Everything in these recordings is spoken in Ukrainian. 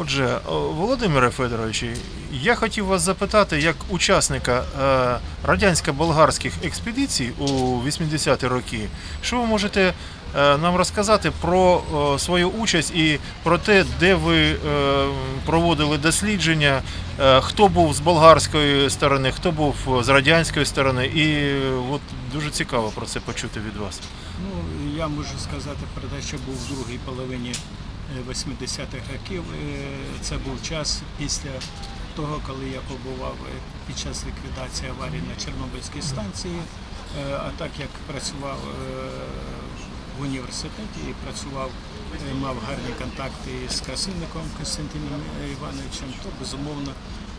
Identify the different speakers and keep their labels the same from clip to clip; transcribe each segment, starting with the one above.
Speaker 1: Отже, о, Володимире Федоровичу, я хотів вас запитати, як учасника е, радянсько-болгарських експедицій у 80-ті роки, що ви можете е, нам розказати про е, свою участь і про те, де ви е, проводили дослідження, е, хто був з болгарської сторони, хто був з радянської сторони, і е, от дуже цікаво про це почути від вас.
Speaker 2: Ну, я можу сказати про те, що був в другій половині е, 80-х років. Це був час після того, коли я побував е, під час ліквідації аварії на Чорнобильській станції. Е, А так як працював е, в університеті і працював, мав гарні контакти з красильником Костянтином Івановичем, то безумовно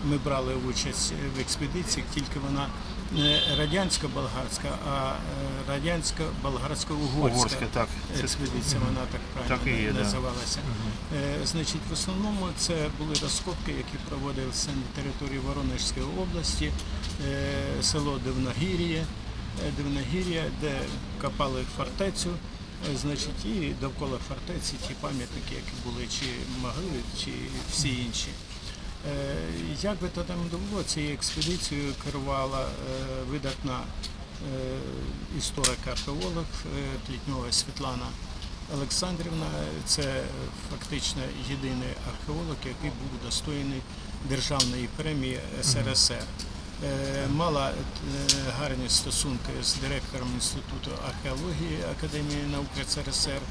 Speaker 2: ми брали участь в експедиціях, тільки вона не радянсько-болгарська, а е, радянсько-болгарсько-угорська
Speaker 1: Угорська, так.
Speaker 2: Експедиція, вона так правильно
Speaker 1: Так і є, да.
Speaker 2: називалася. Е, Значить, в основному це були розкопки, які проводилися на території Воронежської області, е, село Дивногір'я, Дивногір'я, де копали фортецю. Значить, і довкола фортеці ті пам'ятники, які були, чи могили, чи всі інші. Е, Як би то там було, цією експедицією керувала е, видатна е, історик-археолог Плітньова Світлана Олександрівна. Це фактично єдиний археолог, який був удостоєний державної премії СРСР. Мала гарні стосунки з директором Інституту археології Академії наук СРСР,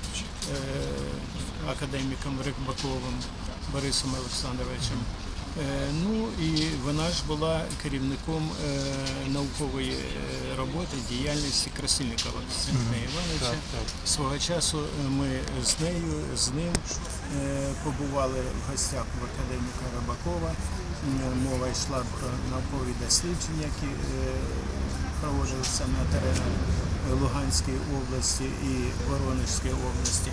Speaker 2: академіком Рибаковим Борисом Олександровичем. Е, Ну і вона ж була керівником е, наукової е, роботи діяльності Красильникова Костянтина Івановича. Свого часу ми з нею, з ним побували в гостях в академіка Рибакова. Мова йшла про наукові дослідження, які проводилися на теренах Луганської області і Воронежської області.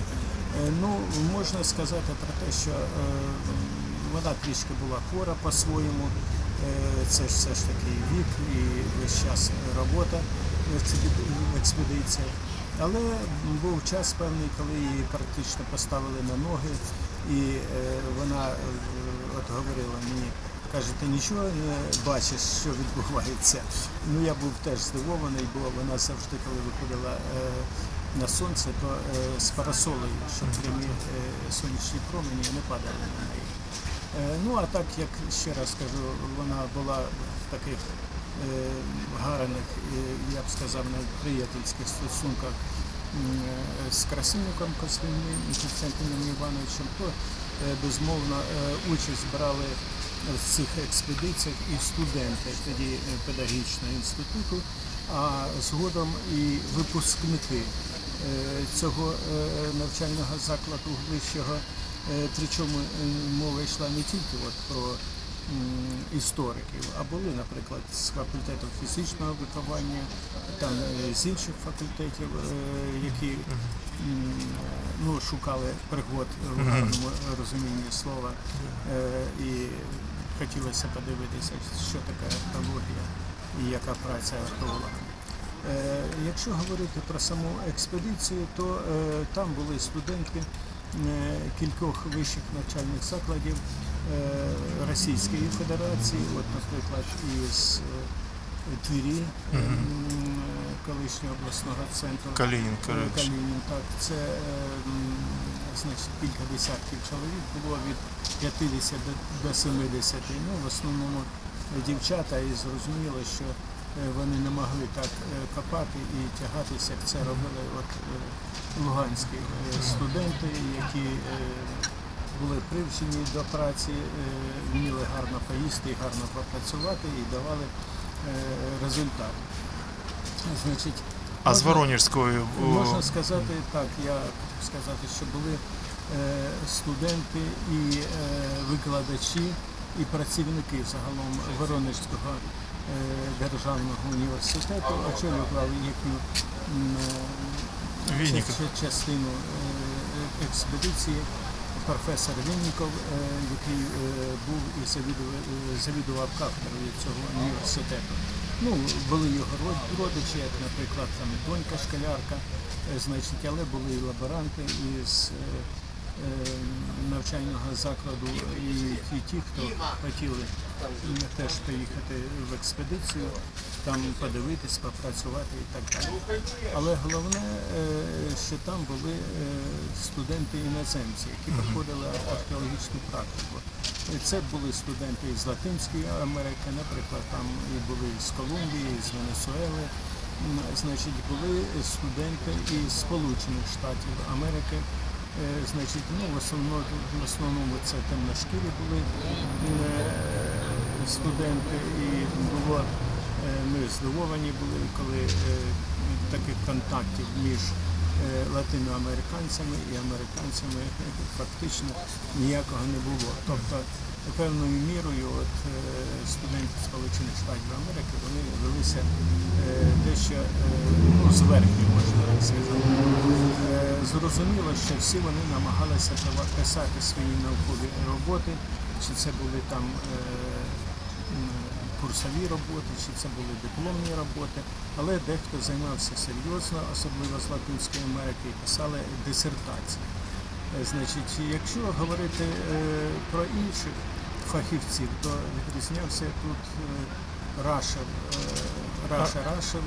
Speaker 2: Ну, можна сказати про те, що вона трішки була хвора по-своєму. Е, Це ж все ж таки вік і весь час робота в експедиціях. Але був час певний, коли її практично поставили на ноги, і е, вона е, от говорила мені, каже, ти нічого не бачиш, що відбувається. Ну я був теж здивований, бо вона завжди, коли виходила на сонце, то з парасолею, щоб прямі сонячні промені не падали на неї. Е, Ну а так як ще раз кажу, вона була в таких е, гарних, я б сказав, навіть приятельських стосунках е, з красильником Костянтином Івановичем, то безумовно е, участь брали в цих експедиціях і студенти тоді педагогічного інституту, а згодом і випускники цього навчального закладу вищого. Е, Причому е, мова йшла не тільки от про істориків, а були, наприклад, з факультету фізичного виховання, там е, з інших факультетів, е, які ну, шукали пригод в гарному розумінні слова. Е, І хотілося подивитися, що таке археологія і яка праця археолога. Е, Якщо говорити про саму експедицію, то е, там були студентки е, кількох вищих навчальних закладів е, Російської Федерації, от, наприклад, із е, Твірі, е, колишнього обласного центру.
Speaker 1: Калінін,
Speaker 2: Е. Калінін, так, це е, значить, кілька десятків чоловік було від 50 до, до 70. Ну, в основному дівчата, і зрозуміло, що е, вони не могли так е, копати і тягатися, як це робили от, е, луганські е, студенти, які е, були привчені до праці, е, вміли гарно поїсти гарно попрацювати і давали е, результат. Значить,
Speaker 1: А з
Speaker 2: можна-
Speaker 1: о,
Speaker 2: Можна сказати так, я сказати, що були е, студенти і е, викладачі, і працівники загалом Воронежського е, державного університету, очолював їхню е, частину е, експедиції. Професор Вінніков, е, який е, був і завідував, е, кафедрою цього університету. Ну, були його родичі, як, наприклад, там донька школярка, е, значить, але були і лаборанти із е, навчального закладу і ті, ті, хто хотіли теж поїхати в експедицію, там подивитись, попрацювати і так далі. Але головне, е, що там були е, студенти іноземці, які проходили археологічну практику. Це були студенти із Латинської Америки, наприклад, там і були з Колумбії, з Венесуели. Значить, були студенти із Сполучених Штатів Америки. Е, Значить, ну, в основному, в основному це темношкірі були е, студенти, і було, е, ми здивовані були, коли таких контактів між латиноамериканцями і американцями фактично ніякого не було. Тобто певною мірою от, студенти Сполучених Штатів Америки вони велися дещо е, ну, зверхньо, можна сказати. Е, Зрозуміло, що всі вони намагалися писати свої наукові роботи, чи це були там е, курсові роботи, чи це були дипломні роботи, але дехто займався серйозно, особливо з Латинської Америки, і писали дисертації. Значить, якщо говорити про інших фахівців, то відрізнявся тут Рашев, Раша Рашев,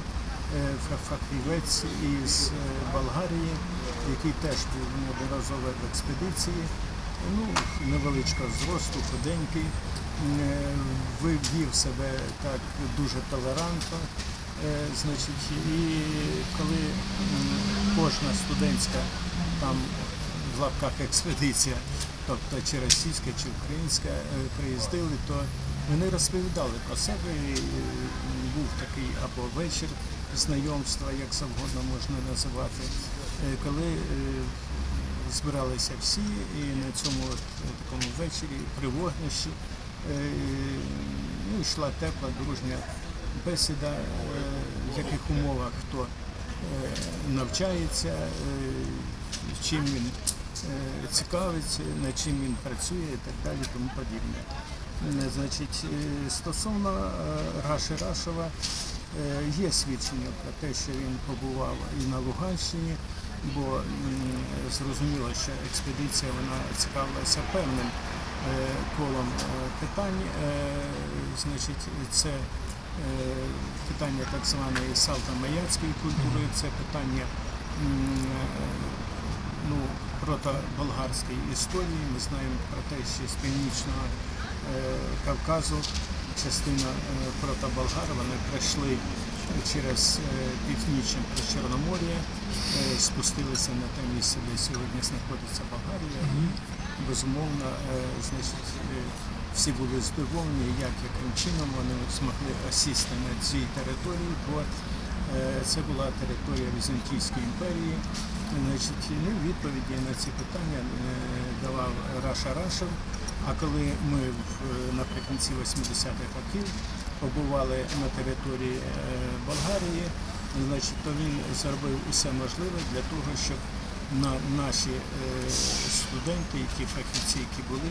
Speaker 2: е, фахівець із е, Болгарії, який теж був неодноразово в експедиції. Ну, невеличкого зросту, худенький, е, вивів себе так дуже толерантно. Значить, і коли кожна студентська там в лапках експедиція, тобто чи російська, чи українська, приїздили, то вони розповідали про себе. Був такий або вечір знайомства, як завгодно можна називати, е, коли е, збиралися всі і на цьому е, такому вечорі при вогнищі ну, йшла тепла, дружня бесіда, в яких умовах хто навчається, чим він цікавиться, над чим він працює і так далі, тому подібне. Е, Значить, е, стосовно е, Раші Рашова, є свідчення про те, що він побував і на Луганщині, бо зрозуміло, що експедиція вона цікавилася певним колом питань. Значить, це питання так званої салто-маяцької культури, це питання ну, протоболгарської історії. Ми знаємо про те, що з північного Кавказу частина е, протоболгар вони пройшли через е, північне Чорномор'я, е, спустилися на те місце, де сьогодні знаходиться Болгарія. І, безумовно, е, значить, е, всі були здивовані, як яким чином вони змогли осісти на цій території, бо е, це була територія Візантійської імперії. Значить, ну, відповіді на ці питання е, давав Раша Рашев. А коли ми наприкінці 80-х років побували на території е, Болгарії, значить, то він зробив усе можливе для того, щоб на наші е, студенти, і ті фахівці, які були,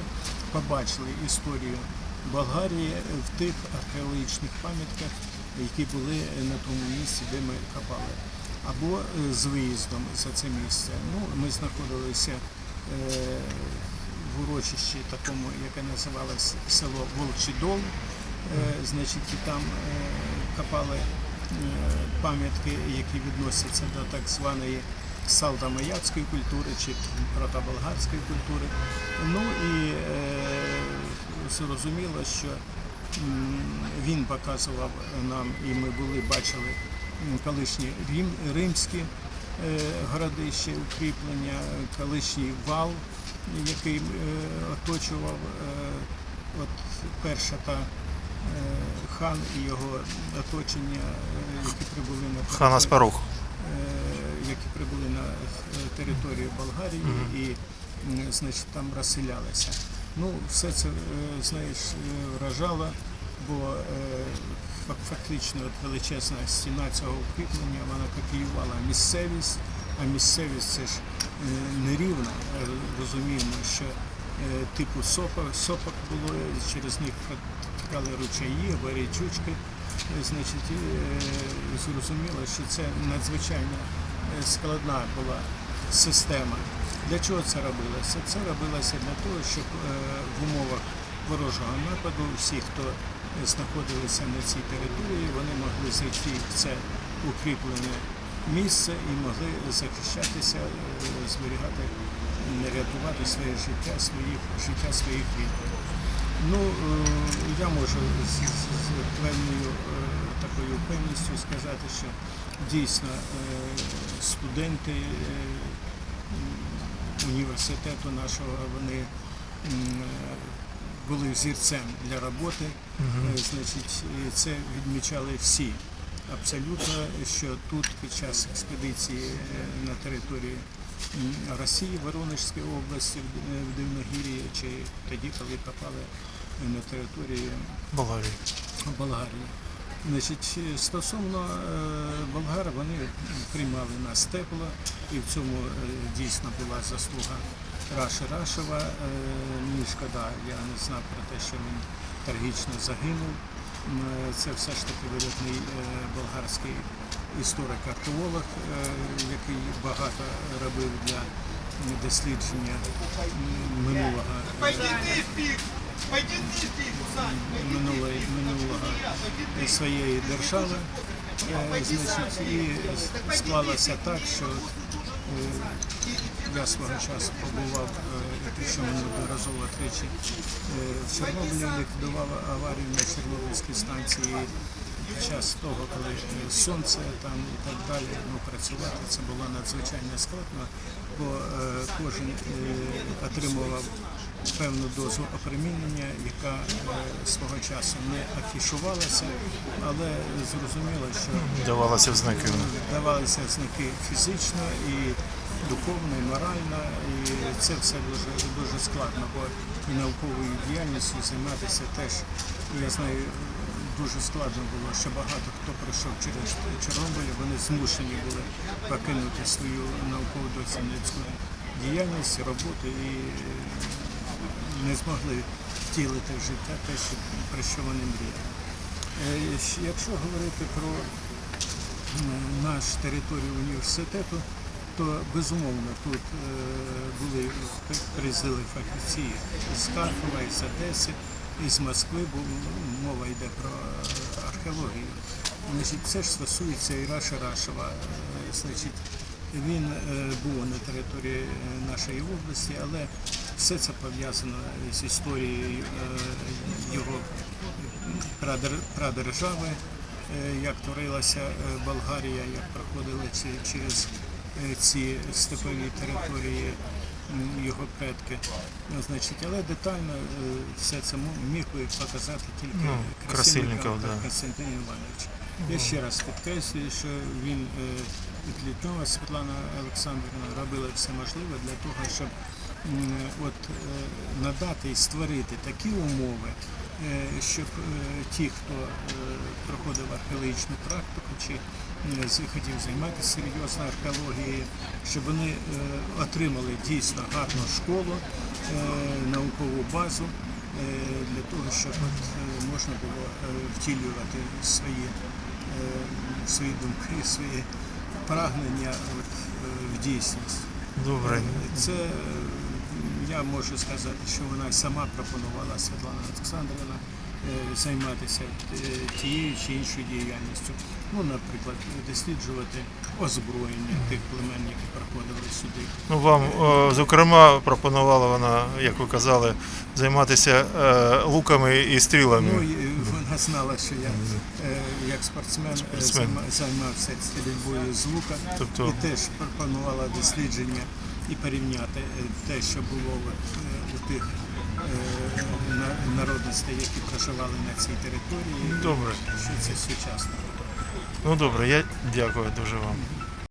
Speaker 2: побачили історію Болгарії в тих археологічних пам'ятках, які були на тому місці, де ми копали, або е, з виїздом за це місце. Ну, ми знаходилися е, в урочищі такому, яке називалось село Волчий Дол. Е, Значить, і там е, копали е, пам'ятки, які відносяться до так званої салдо-маяцької культури чи протоболгарської культури. Ну і зрозуміло, що він показував нам, і ми були, бачили колишні рим, римські городища, укріплення, колишній вал, який е, оточував е, от перша та е, хан і його оточення, які прибули на
Speaker 1: Хан Аспарух.
Speaker 2: е, які прибули на територію Болгарії і значить, там розселялися. Ну, все це, знаєш, вражало, бо фактично от величезна стіна цього укріплення, вона копіювала місцевість, а місцевість це ж е, нерівна. Е, Розуміємо, що е, типу сопок, сопок було, через них протікали ручаї або річучки. Е, Значить, зрозуміло, що це надзвичайно складна була система Для чого це робилося? Це робилося для того, щоб в умовах ворожого нападу всі, хто знаходилися на цій території, вони могли зайти в це укріплене місце і могли захищатися, е, зберігати, рятувати своє життя, своїх, життя своїх рідних. Ну, е, я можу з, з, з певною е, такою певністю сказати, що дійсно студенти університету нашого вони були взірцем для роботи. Значить, це відмічали всі. Абсолютно, що тут під час експедиції е, на території Росії, Воронежської області, в Дивногір'ї, чи тоді, коли попали на територію
Speaker 1: Болгарії.
Speaker 2: Болгарії. Значить, е, стосовно е, болгар, вони приймали нас тепло, і в цьому дійсно була заслуга Раши Рашева. Мені шкода, я не знав про те, що він трагічно загинув. Е, Це все ж таки видатний е, болгарський історик-археолог, е, який багато робив для дослідження минулого минулої, минулого своєї держави. Значить, і склалося так, що я свого часу побував, е, причому неодноразово тричі е, в Чорнобилі, ліквідував аварію на Чорнобильській станції. Під час того, коли е, сонце там і так далі, ну, працювати це було надзвичайно складно, бо е, кожен е, отримував певну дозу опромінення, яка е, свого часу не афішувалася, але зрозуміло, що
Speaker 1: Давалося в знаки.
Speaker 2: давалися знаки фізично і духовно, і морально, і це все дуже, дуже складно, бо і науковою діяльністю займатися теж, я знаю, дуже складно було, що багато хто пройшов через Чорнобиль, вони змушені були покинути свою науково дослідницьку діяльність, роботу і не змогли втілити в життя те, про що вони мріяли. Е, Якщо говорити про м, наш територію університету, то безумовно тут е, були при- приїздили фахівці з Харкова, із Одеси, із Москви, бо мова йде про археологію. Значить, це ж стосується і Раша Рашева. Е, Значить, він е, був на території нашої області, але все це пов'язано з історією його прадер- прадержави, як творилася Болгарія, як проходили через ці степові території його предки. Ну, Значить, але детально е, все це міг би показати тільки
Speaker 1: Ну,
Speaker 2: Красильников. Константин Іванович. Я ще раз підкреслюю, що він е, і Світлана Олександрівна робила все можливе для того, щоб от, е, надати і створити такі умови, е, щоб е, ті, хто е, проходив археологічну практику чи е, хотів займатися серйозно археологією, щоб вони е, отримали дійсно гарну школу, е, наукову базу е, для того, щоб е, можна було е, втілювати свої, е, свої думки, свої прагнення е, в дійсність.
Speaker 1: Добре.
Speaker 2: Це е, я можу сказати, що вона сама пропонувала Світлана Олександрівна е, займатися е, тією чи іншою діяльністю. Ну, наприклад, досліджувати озброєння тих племен, які приходили сюди.
Speaker 1: Ну, вам, е, зокрема, пропонувала вона, як ви казали, займатися е, луками і стрілами.
Speaker 2: Ну, вона знала, що я е, як спортсмен, е,
Speaker 1: Спортсмен.
Speaker 2: займа- займався стрільбою з лука
Speaker 1: Тобто-
Speaker 2: і теж пропонувала дослідження і порівняти е, те, що було е, у тих е, народностей, які проживали на цій території,
Speaker 1: Добре.
Speaker 2: що це сучасно.
Speaker 1: Ну добре, я дякую дуже вам.